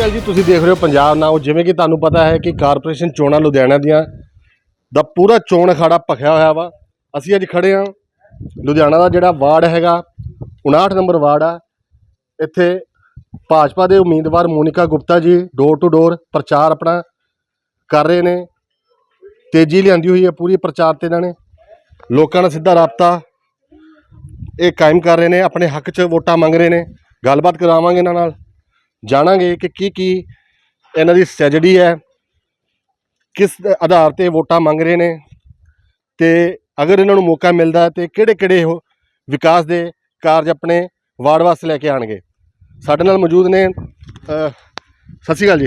ਸ਼੍ਰੀ ਜੀ, ਤੁਸੀਂ ਦੇਖ ਰਹੇ ਹੋ ਪੰਜਾਬ ਨਾਓ ਜਿਵੇਂ ਕਿ ਤੁਹਾਨੂੰ ਪਤਾ ਹੈ ਕਿ ਕਾਰਪੋਰੇਸ਼ਨ ਚੋਣਾਂ ਲੁਧਿਆਣਾ ਦੀਆਂ, ਦਾ ਪੂਰਾ ਚੋਣ ਅਖਾੜਾ ਭਖਿਆ ਹੋਇਆ ਵਾ। ਅਸੀਂ ਅੱਜ ਖੜੇ ਹਾਂ। ਲੁਧਿਆਣਾ ਦਾ ਜਿਹੜਾ ਵਾਰਡ ਹੈਗਾ 59 ਨੰਬਰ ਵਾਰਡ ਆ। ਇੱਥੇ ਭਾਜਪਾ ਦੇ ਉਮੀਦਵਾਰ Monika Gupta ji door to door ਪ੍ਰਚਾਰ ਆਪਣਾ ਕਰ ਰਹੇ ਨੇ। ਤੇਜ਼ੀ ਲਿਆਂਦੀ ਹੋਈ ਹੈ ਪੂਰੀ ਪ੍ਰਚਾਰ ਤੇ ਇਹਨਾਂ ਨੇ। ਲੋਕਾਂ ਨਾਲ ਸਿੱਧਾ ਰਾਬਤਾ ਇਹ ਕਾਇਮ ਕਰ ਰਹੇ ਨੇ, ਆਪਣੇ ਹੱਕ 'ਚ ਵੋਟਾਂ ਮੰਗ ਰਹੇ ਨੇ। ਗੱਲਬਾਤ ਕਰਾਵਾਂਗੇ ਇਹਨਾਂ ਨਾਲ। ਜਾਣਾਂਗੇ ਕਿ ਕੀ ਕੀ ਇਹਨਾਂ ਦੀ ਸਟ੍ਰੈਟਜੀ ਹੈ ਕਿਸ ਆਧਾਰ ਤੇ ਵੋਟਾਂ ਮੰਗ ਰਹੇ ਨੇ ਤੇ ਅਗਰ ਇਹਨਾਂ ਨੂੰ ਮੌਕਾ ਮਿਲਦਾ ਤੇ ਕਿਹੜੇ ਕਿਹੜੇ ਉਹ ਵਿਕਾਸ ਦੇ ਕਾਰਜ ਆਪਣੇ ਵਾਰਡ ਵਾਸਤੇ ਲੈ ਕੇ ਆਣਗੇ ਸਾਡੇ ਨਾਲ ਮੌਜੂਦ ਨੇ ਸਤਿ ਸ਼੍ਰੀ ਅਕਾਲ ਜੀ।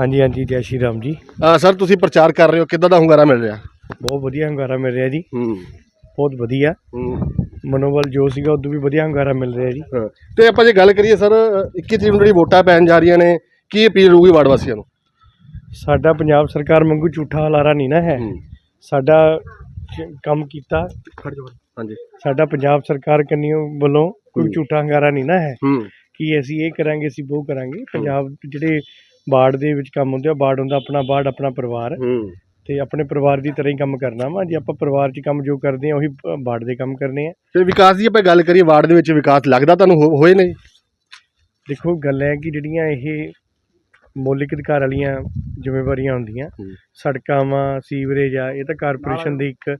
ਹਾਂਜੀ ਹਾਂਜੀ ਜੈ ਸ਼੍ਰੀ ਰਾਮ ਜੀ। ਸਰ ਤੁਸੀਂ ਪ੍ਰਚਾਰ ਕਰ ਰਹੇ ਹੋ ਕਿੱਦਾਂ ਦਾ ਹੁੰਗਾਰਾ ਮਿਲ ਰਿਹਾ? ਬਹੁਤ ਵਧੀਆ ਹੰਗਾਰਾ ਮਿਲ ਰਿਹਾ ਜੀ। ਹੂੰ। ਬਹੁਤ ਵਧੀਆ। ਹੂੰ। ਮਨੋਬਲ ਜੋ ਸੀਗਾ ਉਦੋਂ ਵੀ ਵਧੀਆ ਹੰਗਾਰਾ ਮਿਲ ਰਿਹਾ ਜੀ। ਹਾਂ। ਤੇ ਆਪਾਂ ਜੇ ਗੱਲ ਕਰੀਏ ਸਰ 21 ਤਰੀਕ ਨੂੰ ਜਿਹੜੀ ਵੋਟਾਂ ਪੈਣ ਜਾ ਰਹੀਆਂ ਨੇ ਕੀ ਅਪੀਲ ਹੋਊਗੀ ਵਾਰਡ ਵਾਸੀਆਂ ਨੂੰ? ਸਾਡਾ ਪੰਜਾਬ ਸਰਕਾਰ ਵਾਂਗੂ ਝੂਠਾ ਹਲਾਰਾ ਨਹੀਂ ਨਾ ਹੈ। ਸਾਡਾ ਕੰਮ ਕੀਤਾ। ਹਾਂਜੀ। ਸਾਡਾ ਪੰਜਾਬ ਸਰਕਾਰ ਕੰਨਿਓ ਵੱਲੋਂ ਕੋਈ ਹੂੰ। ਝੂਠਾ ਹੰਗਾਰਾ ਨਹੀਂ ਨਾ ਹੈ। ਹੂੰ। ਕਿ ਅਸੀਂ ਇਹ ਕਰਾਂਗੇ ਅਸੀਂ ਉਹ ਕਰਾਂਗੇ। ਪੰਜਾਬ ਜਿਹੜੇ ਬਾੜ ਦੇ ਵਿੱਚ ਕੰਮ ਹੁੰਦੇ ਆ ਬਾੜ ਹੁੰਦਾ ਆਪਣਾ ਬਾੜ ਆਪਣਾ ਪਰਿਵਾਰ। ਹੂੰ। ਤੇ ਆਪਣੇ ਪਰਿਵਾਰ ਦੀ ਤਰ੍ਹਾਂ ਹੀ ਕੰਮ ਕਰਨਾ ਵਾ। ਜੇ ਆਪਾਂ ਪਰਿਵਾਰ 'ਚ ਕੰਮ ਜੋ ਕਰਦੇ ਆ ਉਹੀ ਬਾੜ ਦੇ ਕੰਮ ਕਰਨੇ ਆ। ਤੇ ਵਿਕਾਸ ਦੀ ਆਪਾਂ ਗੱਲ ਕਰੀਏ ਵਾਰਡ ਦੇ ਵਿੱਚ ਵਿਕਾਸ ਲੱਗਦਾ ਤੁਹਾਨੂੰ? ਹੋਏ ਨੇ ਦੇਖੋ ਗੱਲ ਹੈ ਕਿ ਜਿਹੜੀਆਂ ਇਹ ਮੌਲਿਕ ਅਧਿਕਾਰ ਵਾਲੀਆਂ ਜ਼ਿੰਮੇਵਾਰੀਆਂ ਹੁੰਦੀਆਂ। ਸੜਕਾਂ ਵਾ ਸੀਵਰੇਜ ਆ ਇਹ ਤਾਂ ਕਾਰਪੋਰੇਸ਼ਨ ਦੀ ਇੱਕ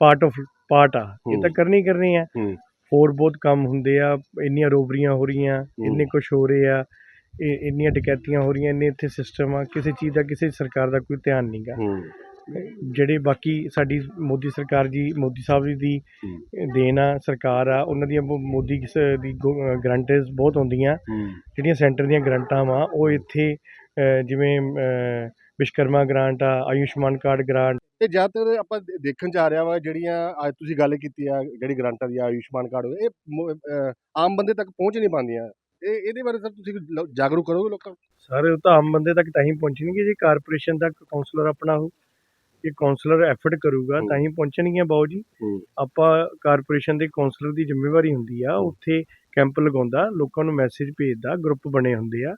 ਪਾਰਟ ਆਫ ਪਾਰਟ ਆ। ਇਹ ਤਾਂ। ਕਰਨੀ ਕਰਨੀ ਆ। ਹੋਰ ਬਹੁਤ ਕੰਮ ਹੁੰਦੇ ਆ ਇੰਨੀਆਂ ਰੋਬਰੀਆਂ ਹੋ ਰਹੀਆਂ ਇੰਨੇ ਕੁਝ ਹੋ ਰਹੇ ਆ ਇਹ ਇੰਨੀਆਂ ਡਕੈਤੀਆਂ ਹੋ ਰਹੀਆਂ ਇੰਨੇ ਇੱਥੇ ਸਿਸਟਮ ਆ ਕਿਸੇ ਚੀਜ਼ ਦਾ ਕਿਸੇ ਸਰਕਾਰ ਦਾ ਕੋਈ ਧਿਆਨ ਨਹੀਂਗਾ ਜਿਹੜੇ ਬਾਕੀ ਸਾਡੀ ਮੋਦੀ ਸਰਕਾਰ ਜੀ ਮੋਦੀ ਸਾਹਿਬ ਜੀ ਦੀ ਦੇਣ ਆ ਸਰਕਾਰ ਆ ਉਹਨਾਂ ਦੀਆਂ ਮੋਦੀ ਕਿਸ ਦੀ ਗਰੰਟਸ ਬਹੁਤ ਹੁੰਦੀਆਂ। ਜਿਹੜੀਆਂ ਸੈਂਟਰ ਦੀਆਂ ਗ੍ਰਾਂਟਾਂ ਵਾ ਉਹ ਇੱਥੇ ਅ, ਜਿਵੇਂ ਅ, ਵਿਸ਼ਕਰਮਾ ਗ੍ਰਾਂਟ ਆ ਆਯੁਸ਼ਮਾਨ ਕਾਰਡ ਗ੍ਰਾਂਟ। ਤੇ ਜ਼ਿਆਦਾਤਰ ਆਪਾਂ ਦੇ- ਦੇਖਣ ਚ ਆ ਰਿਹਾ ਵਾ ਜਿਹੜੀਆਂ ਅੱਜ ਤੁਸੀਂ ਗੱਲ ਕੀਤੀ ਆ ਜਿਹੜੀ ਗਰੰਟਾਂ ਦੀ ਆ, ਆਯੁਸ਼ਮਾਨ ਕਾਰਡ ਇਹ ਮ- ਅਹ ਆਮ ਬੰਦੇ ਤੱਕ ਪਹੁੰਚ ਨਹੀਂ ਪਾਉਂਦੀਆਂ। ਇਹ ਇਹਦੇ ਬਾਰੇ ਸਰ ਤੁਸੀਂ ਲੋ- ਜਾਗਰੂਕ ਕਰੋਗੇ ਲੋਕਾਂ ਨੂੰ? ਸਾਰੇ ਉਹ ਤਾਂ ਆਮ ਬੰਦੇ ਤੱਕ ਤਾਂ ਹੀ ਪਹੁੰਚਣਗੇ ਜੇ ਕਾਰਪੋਰੇਸ਼ਨ ਦਾ ਕਾਉਂਸਲਰ ਆਪਣਾ ਹੋ ਇਹ ਕਾਉਂਸਲਰ ਐਫਰਟ ਕਰੂਗਾ ਤਾਂ ਹੀ ਪਹੁੰਚਣਗੀਆਂ ਬਾਊ ਜੀ। ਆਪਾਂ ਕਾਰਪੋਰੇਸ਼ਨ ਦੇ ਕਾਉਂਸਲਰ ਦੀ ਜ਼ਿੰਮੇਵਾਰੀ ਹੁੰਦੀ ਆ ਉੱਥੇ ਕੈਂਪ ਲਗਾਉਂਦਾ ਲੋਕਾਂ ਨੂੰ ਮੈਸੇਜ ਭੇਜਦਾ ਗਰੁੱਪ ਬਣੇ ਹੁੰਦੇ ਆ।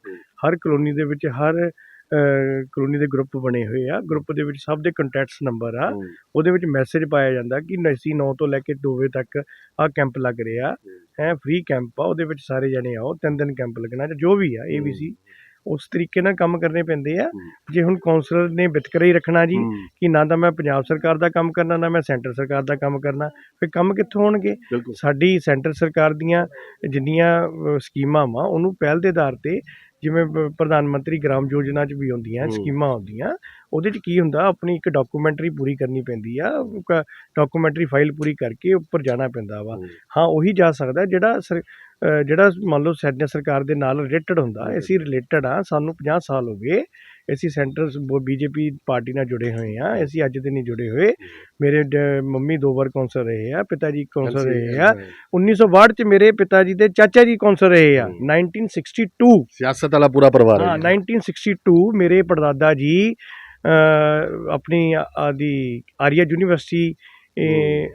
ਹਰ ਕਲੋਨੀ ਦੇ ਵਿੱਚ ਹਰ ਕਲੋਨੀ ਦੇ ਗਰੁੱਪ ਬਣੇ ਹੋਏ ਆ। ਗਰੁੱਪ ਦੇ ਵਿੱਚ ਸਭ ਦੇ ਕੰਟੈਕਟਸ ਨੰਬਰ ਆ। ਉਹਦੇ ਵਿੱਚ ਮੈਸੇਜ ਪਾਇਆ ਜਾਂਦਾ ਕਿ ਨਸੀ 9 ਤੋਂ ਲੈ ਕੇ 2 ਵਜੇ ਤੱਕ ਆ ਕੈਂਪ ਲੱਗ ਰਿਹਾ। ਹੈ। ਫ੍ਰੀ ਕੈਂਪ ਆ ਉਹਦੇ ਵਿੱਚ ਸਾਰੇ ਜਣੇ ਆਓ ਤਿੰਨ ਦਿਨ ਕੈਂਪ ਲੱਗਣਾ ਜਾਂ ਵੀ ਆ ABC ਉਸ ਤਰੀਕੇ ਨਾਲ ਕੰਮ ਕਰਨੇ ਪੈਂਦੇ ਆ। ਜੇ ਹੁਣ ਕਾਉਂਸਲਰ ਨੇ ਵਿਤਕਰਾ ਹੀ ਰੱਖਣਾ ਜੀ ਕਿ ਨਾ ਤਾਂ ਮੈਂ ਪੰਜਾਬ ਸਰਕਾਰ ਦਾ ਕੰਮ ਕਰਨਾ ਨਾ ਮੈਂ ਸੈਂਟਰ ਸਰਕਾਰ ਦਾ ਕੰਮ ਕਰਨਾ ਫਿਰ ਕੰਮ ਕਿੱਥੋਂ ਹੋਣਗੇ? ਸਾਡੀ ਸੈਂਟਰ ਸਰਕਾਰ ਦੀਆਂ ਜਿੰਨੀਆਂ ਸਕੀਮਾਂ ਵਾ ਉਹਨੂੰ ਪਹਿਲ ਦੇ ਆਧਾਰ ਤੇ ਜਿਵੇਂ ਪ੍ਰਧਾਨ ਮੰਤਰੀ ਗ੍ਰਾਮ ਯੋਜਨਾ 'ਚ ਵੀ ਹੁੰਦੀਆਂ ਹੂੰ। ਸਕੀਮਾਂ ਹੁੰਦੀਆਂ ਉਹਦੇ 'ਚ ਕੀ ਹੁੰਦਾ ਆਪਣੀ ਇੱਕ ਡਾਕੂਮੈਂਟਰੀ ਪੂਰੀ ਕਰਨੀ ਪੈਂਦੀ ਆ ਡਾਕੂਮੈਂਟਰੀ ਫਾਈਲ ਪੂਰੀ ਕਰਕੇ ਉੱਪਰ ਜਾਣਾ ਪੈਂਦਾ ਵਾ। ਹੂੰ। ਉਹੀ ਜਾ ਸਕਦਾ ਜਿਹੜਾ ਜਿਹੜਾ ਮੰਨ ਲਓ ਸੈਂਟਰ ਸਰਕਾਰ ਦੇ ਨਾਲ ਰਿਲੇਟਡ ਹੁੰਦਾ। ਅਸੀਂ ਰਿਲੇਟਡ ਆ ਸਾਨੂੰ 50 ਸਾਲ ਹੋ ਗਏ ਅਸੀਂ ਸੈਂਟਰ ਬੀਜੇਪੀ ਪਾਰਟੀ ਨਾਲ ਜੁੜੇ ਹੋਏ ਆ ਅਸੀਂ ਅੱਜ ਦੇ ਨਹੀਂ ਜੁੜੇ ਹੋਏ। ਮੇਰੇ ਮੰਮੀ ਦੋ ਵਾਰ ਕੌਂਸਲ ਰਹੇ ਆ ਪਿਤਾ ਜੀ ਕੌਂਸਲ ਰਹੇ ਆ। 1962 ਚ ਮੇਰੇ ਪਿਤਾ ਜੀ ਦੇ ਚਾਚਾ ਜੀ ਕੌਂਸਲ ਰਹੇ ਆ। ਹੂੰ। 1962 ਸਿਆਸਤ ਵਾਲਾ ਪੂਰਾ ਪਰਿਵਾਰ ਹਾਂ ਹੈ 1962 ਮੇਰੇ ਪੜਦਾਦਾ ਜੀ ਆਪਣੀ ਆਦੀ ਆਰੀਆ ਯੂਨੀਵਰਸਿਟੀ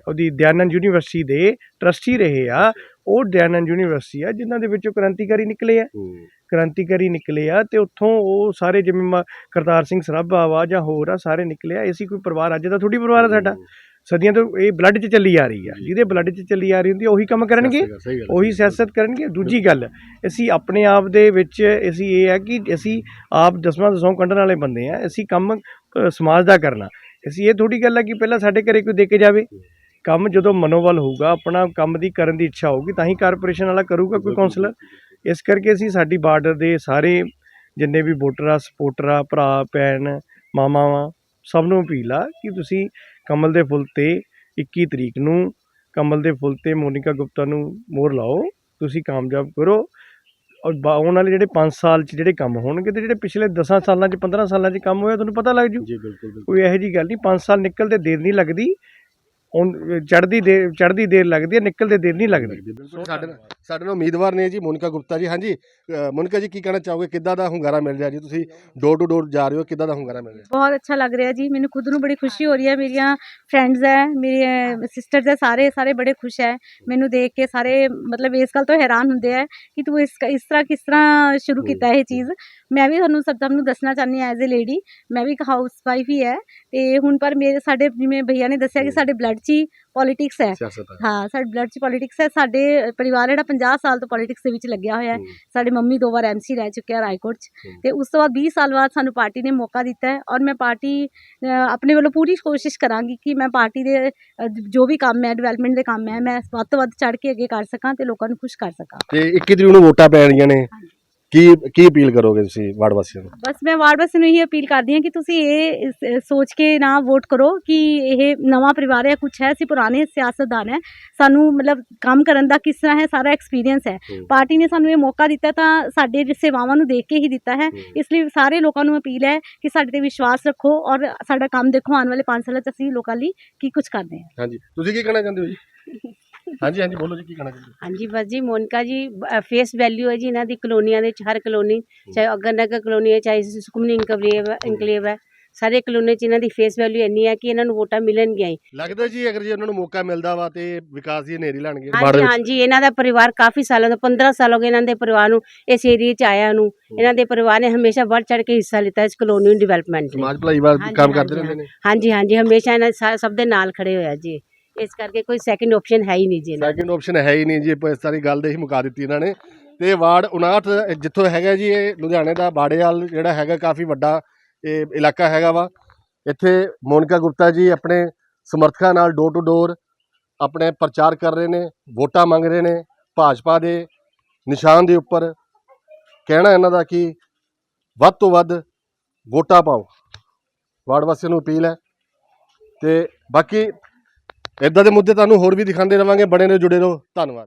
ਉਹਦੀ ਦਿਆਨੰਦ ਯੂਨੀਵਰਸਿਟੀ ਦੇ ਟਰਸਟੀ ਰਹੇ ਆ। ਉਹ ਦਿਆਨੰਦ ਯੂਨੀਵਰਸਿਟੀ ਆ ਜਿਨ੍ਹਾਂ ਦੇ ਵਿੱਚੋਂ ਕ੍ਰਾਂਤੀਕਾਰੀ ਨਿਕਲੇ ਆ। ਕ੍ਰਾਂਤੀਕਾਰੀ ਨਿਕਲੇ ਆ ਤੇ ਉੱਥੋਂ ਉਹ ਸਾਰੇ ਜਿਵੇਂ ਕਰਤਾਰ ਸਿੰਘ ਸਰਾਭਾ ਵਾ ਜਾਂ ਹੋਰ ਆ ਸਾਰੇ ਨਿਕਲੇ ਆ। ਅਸੀਂ ਕੋਈ ਪਰਿਵਾਰ ਅੱਜ ਦਾ ਥੋੜੀ ਪਰਿਵਾਰ ਆ ਸਾਡਾ। ਸਦੀਆਂ ਤੋਂ ਇਹ ਬਲੱਡ 'ਚ ਚੱਲੀ ਆ ਰਹੀ ਆ। ਜਿਹਦੇ ਬਲੱਡ 'ਚ ਚੱਲੀ ਆ ਰਹੀ ਹੁੰਦੀ ਆ, ਉਹੀ ਕੰਮ ਕਰਨਗੇ। ਉਹੀ ਸਿਆਸਤ ਕਰਨਗੇ। ਦੂਜੀ ਗੱਲ ਅਸੀਂ ਆਪਣੇ ਆਪ ਦੇ ਵਿੱਚ ਅਸੀਂ ਇਹ ਹੈ ਕਿ ਅਸੀਂ ਆਪ ਦਸਵਾਂ ਦਸੋਂ ਕੱਢਣ ਵਾਲੇ ਬੰਦੇ ਆ। ਅਸੀਂ ਕੰਮ ਸਮਾਜ ਦਾ ਕਰਨਾ। ਅਸੀਂ ਇਹ ਥੋੜੀ ਗੱਲ ਹੈ ਕਿ ਪਹਿਲਾਂ ਸਾਡੇ ਘਰੇ ਕੋਈ ਦੇ ਕੇ ਜਾਵੇ। ਕੰਮ ਜਦੋਂ ਮਨੋਬਲ ਹੋਊਗਾ ਆਪਣਾ ਕੰਮ ਦੀ ਕਰਨ ਦੀ ਇੱਛਾ ਹੋਊਗੀ ਤਾਂ ਹੀ ਕਾਰਪੋਰੇਸ਼ਨ ਵਾਲਾ ਕਰੂਗਾ ਕੋਈ ਕਾਉਂਸਲਰ ਇਸ ਕਰਕੇ ਅਸੀਂ ਸਾਡੀ ਬਾਰਡਰ ਦੇ ਸਾਰੇ ਜਿੰਨੇ ਵੀ ਵੋਟਰ ਆ ਸਪੋਰਟਰ ਆ ਭਰਾ ਭੈਣ ਮਾਮਾਵਾਂ ਸਭ ਨੂੰ ਅਪੀਲ ਆ ਕਿ ਤੁਸੀਂ ਕਮਲ ਦੇ ਫੁੱਲ ਤੇ 21 ਤਰੀਕ ਨੂੰ ਕਮਲ ਦੇ ਫੁੱਲ ਤੇ ਮੋਨਿਕਾ ਗੁਪਤਾ ਨੂੰ ਮੋਹਰ ਲਾਓ। ਤੁਸੀਂ ਕਾਮਯਾਬ ਕਰੋ। ਔਰ ਬਾ- ਆਉਣ ਵਾਲੇ ਜਿਹੜੇ 5 ਸਾਲ 'ਚ ਜਿਹੜੇ ਕੰਮ ਹੋਣਗੇ ਤੇ ਜਿਹੜੇ ਪਿਛਲੇ 10 ਸਾਲਾਂ 'ਚ 15 ਸਾਲਾਂ 'ਚ ਕੰਮ ਹੋਇਆ ਤੁਹਾਨੂੰ ਪਤਾ ਲੱਗ ਜੂ। ਜੀ ਬਿਲਕੁਲ ਬਿਲਕੁਲ। ਕੋਈ ਇਹੋ ਜੀ ਗੱਲ ਨਹੀਂ 5 ਸਾਲ ਨਿਕਲਦੇ ਦੇਰ ਨਹੀਂ ਲੱਗਦੀ। ਹੁਣ ਚੜ੍ਹਦੀ ਦੇਰ ਚੜ੍ਹਦੀ ਦੇਰ ਲੱਗਦੀ ਹੈ ਨਿਕਲਦੇ ਦੇਰ ਨਹੀਂ ਲੱਗਦੀ। ਸਾਡੇ ਨਾਲ ਸਾਡੇ ਨਾਲ ਉਮੀਦਵਾਰ ਨੇ ਜੀ ਮੋਨਿਕਾ ਗੁਪਤਾ ਜੀ। ਹਾਂਜੀ ਮੋਨਿਕਾ ਜੀ ਕੀ ਕਹਿਣਾ ਚਾਹੋਗੇ? ਕਿੱਦਾਂ ਦਾ ਹੁੰਗਾਰਾ ਮਿਲ ਰਿਹਾ ਜੀ? ਤੁਸੀਂ ਡੋਰ ਟੂ ਡੋਰ ਜਾ ਰਹੇ ਹੋ ਕਿੱਦਾਂ ਦਾ ਹੁੰਗਾਰਾ ਮਿਲ ਰਿਹਾ? ਬਹੁਤ ਅੱਛਾ ਲੱਗ ਰਿਹਾ ਜੀ। ਮੈਨੂੰ ਖੁਦ ਨੂੰ ਬੜੀ ਖੁਸ਼ੀ ਹੋ ਰਹੀ ਹੈ। ਮੇਰੀਆਂ ਫਰੈਂਡਸ ਹੈ ਮੇਰੇ ਸਿਸਟਰਸ ਹੈ ਸਾਰੇ ਸਾਰੇ ਬੜੇ ਖੁਸ਼ ਹੈ। ਮੈਨੂੰ ਦੇਖ ਕੇ ਸਾਰੇ ਮਤਲਬ ਇਸ ਗੱਲ ਤੋਂ ਹੈਰਾਨ ਹੁੰਦੇ ਹੈ ਕਿ ਤੂੰ ਇਸ ਇਸ ਤਰ੍ਹਾਂ ਕਿਸ ਤਰ੍ਹਾਂ ਸ਼ੁਰੂ ਕੀਤਾ ਇਹ ਚੀਜ਼। ਮੈਂ ਵੀ ਤੁਹਾਨੂੰ ਸਭ ਸਭ ਨੂੰ ਦੱਸਣਾ ਚਾਹੁੰਦੀ ਹਾਂ ਐਜ਼ ਅ ਲੇਡੀ ਮੈਂ ਵੀ ਇੱਕ ਹਾਊਸ ਵਾਈਫ ਹੀ ਹੈ। ਤੇ ਹੁਣ ਪਰ ਮੇਰੇ ਸਾਡੇ ਜਿਵੇਂ ਭਈਆ ਨੇ ਦੱਸਿਆ ਕਿ ਸਾਡੇ ਬਲੱਡ 'ਚ ਹੀ ਪੋਲਿਟਿਕਸ ਹੈ। ਸਿਆਸਤ ਹੈ। ਹਾਂ ਸਾਡੇ ਬਲੱਡ 'ਚ ਪੋਲਿਟਿਕਸ ਹੈ। ਸਾਡੇ ਪਰਿਵਾਰ ਜਿਹੜਾ 50 ਸਾਲ ਤੋਂ ਪੋਲਿਟਿਕਸ ਦੇ ਵਿੱਚ ਲੱਗਿਆ ਹੋਇਆ ਹੈ। ਸਾਡੇ ਮੰਮੀ ਦੋ ਵਾਰ ਐਮਸੀ ਰਹਿ ਚੁੱਕੇ ਆ ਰਾਏਕੋਟ 'ਚ। ਤੇ ਉਸ ਤੋਂ ਬਾਅਦ 20 ਸਾਲ ਬਾਅਦ ਸਾਨੂੰ ਪਾਰਟੀ ਨੇ ਮੌਕਾ ਦਿੱਤਾ ਹੈ ਔਰ ਮੈਂ ਪਾਰਟੀ ਆਪਣੇ ਵੱਲੋਂ ਪੂਰੀ ਕੋਸ਼ਿਸ਼ ਕਰਾਂਗੀ ਕਿ ਮੈਂ ਪਾਰਟੀ ਦੇ ਜੋ ਵੀ ਕੰਮ ਹੈ ਡਿਵੈਲਪਮੈਂਟ ਦੇ ਕੰਮ ਹੈ ਮੈਂ ਵੱਧ ਤੋਂ ਵੱਧ ਚੜ ਕੇ ਅੱਗੇ ਕਰ ਸਕਾਂ ਤੇ ਲੋਕਾਂ ਨੂੰ ਖੁਸ਼ ਕਰ ਸਕਾਂ। ਤੇ 21 ਤਰੀਕ ਨੂੰ ਵੋਟਾਂ ਪੈ ਰਹੀਆਂ ਨੇ ਕੀ ਕੀ ਅਪੀਲ ਕਰੋਗੇ ਤੁਸੀਂ ਵਾਰਡ ਵਾਸੀਆਂ ਨੂੰ? ਬਸ ਮੈਂ ਵਾਰਡ ਵਾਸੀ ਨੂੰ ਇਹ ਅਪੀਲ ਕਰਦੀ ਹਾਂ ਕਿ ਤੁਸੀਂ ਇਹ ਇਸ- ਸੋਚ ਕੇ ਨਾ ਵੋਟ ਕਰੋ ਕਿ ਇਹ ਨਵਾਂ ਪਰਿਵਾਰ ਹੈ ਕੁਛ ਹੈ ਅਸੀਂ ਪੁਰਾਣੇ ਸਿਆਸਤਦਾਨ ਹੈ। ਸਾਨੂੰ ਮਤਲਬ ਕੰਮ ਕਰਨ ਦਾ ਕਿਸ ਤਰ੍ਹਾਂ ਹੈ ਸਾਰਾ ਐਕਸਪੀਰੀਅੰਸ ਹੈ। ਹੂੰ। ਪਾਰਟੀ ਨੇ ਸਾਨੂੰ ਇਹ ਮੌਕਾ ਦਿੱਤਾ ਤਾਂ ਸਾਡੇ ਸੇਵਾਵਾਂ ਨੂੰ ਦੇਖ ਕੇ ਹੀ ਦਿੱਤਾ ਹੈ। ਹੂੰ। ਇਸ ਲਈ ਸਾਰੇ ਲੋਕਾਂ ਨੂੰ ਅਪੀਲ ਹੈ ਕਿ ਸਾਡੇ ਤੇ ਵਿਸ਼ਵਾਸ ਰੱਖੋ ਔਰ ਸਾਡਾ ਕੰਮ ਦੇਖੋ ਆਉਣ ਵਾਲੇ 5 ਸਾਲਾਂ 'ਚ ਅਸੀਂ ਲੋਕਾਂ ਲਈ ਕੀ ਕੁਝ ਕਰਦੇ ਹਾਂ। ਹਾਂਜੀ। ਤੁਸੀਂ ਕੀ ਕਹਿਣਾ ਚਾਹੁੰਦੇ ਹੋ ਜੀ? ਹਾਂਜੀ ਹਾਂਜੀ ਬੋਲੋ ਜੀ ਕੀ ਕਹਿਣਾ ਚਾਹੁੰਦੇ ਹੋ? ਹਾਂਜੀ ਬਸ ਜੀ ਮੋਨਕਾ ਜੀ ਫੇਸ ਵੈਲਿਊ ਹੈ ਜੀ ਇਹਨਾਂ ਦੀ ਕਲੋਨੀਆਂ ਦੇ ਵਿੱਚ ਹਰ ਕਲੋਨੀ ਚਾਹੇ ਅਗਰਨਗਰ ਕਲੋਨੀ ਹੈ ਚਾਹੇ ਸੁਖਮਨੀ ਇਨਕਲੇਵ ਹੈ ਇਨਕਲੇਵ ਹੈ ਸਾਰੇ ਕਲੋਨੀ 'ਚ ਇਹਨਾਂ ਦੀ ਫੇਸ ਵੈਲਿਊ ਇੰਨੀ ਹੈ ਕਿ ਇਹਨਾਂ ਨੂੰ ਵੋਟਾਂ ਮਿਲਣਗੀਆਂ ਹੀ। ਲੱਗਦਾ ਜੀ ਅਗਰ ਜੇ ਉਹਨਾਂ ਨੂੰ ਮੌਕਾ ਮਿਲਦਾ ਵਾ ਤੇ ਵਿਕਾਸ ਦੀ ਹਨੇਰੀ ਲਾਣਗੇ। ਹਾਂਜੀ ਹਾਂਜੀ ਇਹਨਾਂ ਦਾ ਪਰਿਵਾਰ ਕਾਫੀ ਸਾਲਾਂ ਤੋਂ 15 ਸਾਲ ਹੋ ਗਏ ਇਹਨਾਂ ਦੇ ਪਰਿਵਾਰ ਨੂੰ ਇਸ ਏਰੀਏ 'ਚ ਆਇਆ ਨੂੰ। ਇਹਨਾਂ ਦੇ ਪਰਿਵਾਰ ਨੇ ਹਮੇਸ਼ਾ ਵੱਧ ਚੜ ਕੇ ਹਿੱਸਾ ਲਿੱਤਾ ਇਸ ਕਲੋਨੀ ਨੂੰ ਡਿਵੈਲਪਮੈਂਟ ਲਈ ਸਮਾਜ ਭਲਾਈ ਹਾਂਜੀ, ਕੰਮ ਕਰਦੇ ਹਾਂਜੀ, ਰਹਿੰਦੇ ਨੇ। ਹਾਂਜੀ ਹਾਂਜੀ ਹਮੇਸ਼ਾ ਇਹਨਾਂ ਸਭ ਦੇ ਨਾਲ ਖੜੇ ਹੋਇਆ ਜੀ। ਇਸ ਕਰਕੇ ਕੋਈ ਸੈਕਿੰਡ ਆਪਸ਼ਨ ਹੈ ਹੀ ਨਹੀਂ ਜੀ ਇਹਨਾਂ ਦਾ। ਸੈਕਿੰਡ ਆਪਸ਼ਨ ਹੈ ਹੀ ਨਹੀਂ ਜੀ ਇਸ ਸਾਰੀ ਗੱਲ ਦੇ ਹੀ ਮੁਕਾ ਦਿੱਤੀ ਇਹਨਾਂ ਨੇ। ਤੇ ਵਾਰਡ 59 ਜਿੱਥੋਂ ਹੈਗਾ ਜੀ ਇਹ ਲੁਧਿਆਣੇ ਦਾ, ਬਾੜੇਵਾਲ ਜਿਹੜਾ ਹੈਗਾ ਕਾਫੀ ਵੱਡਾ ਇਹ ਇਲਾਕਾ ਹੈਗਾ ਵਾ। ਇੱਥੇ ਮੋਨਿਕਾ ਗੁਪਤਾ ਜੀ ਆਪਣੇ ਸਮਰਥਕਾਂ ਨਾਲ ਡੋਰ ਟੂ ਡੋਰ ਆਪਣੇ ਪ੍ਰਚਾਰ ਕਰ ਰਹੇ ਨੇ, ਵੋਟਾਂ ਮੰਗ ਰਹੇ ਨੇ, ਭਾਜਪਾ ਦੇ ਨਿਸ਼ਾਨ ਦੇ ਉੱਪਰ। ਕਹਿਣਾ ਇਹਨਾਂ ਦਾ ਕਿ ਵੱਧ ਤੋਂ ਵੱਧ ਵੋਟਾਂ ਪਾਓ। ਵਾਰਡ ਵਾਸੀਆਂ ਨੂੰ ਅਪੀਲ ਹੈ। ਤੇ ਬਾਕੀ ਇਦਾਂ ਦੇ ਮੁੱਦੇ ਤੁਹਾਨੂੰ ਹੋਰ ਵੀ ਦਿਖਾਉਂਦੇ ਰਵਾਂਗੇ। ਬੜੇ ਰਹੋ ਜੁੜੇ ਰਹੋ। ਧੰਨਵਾਦ।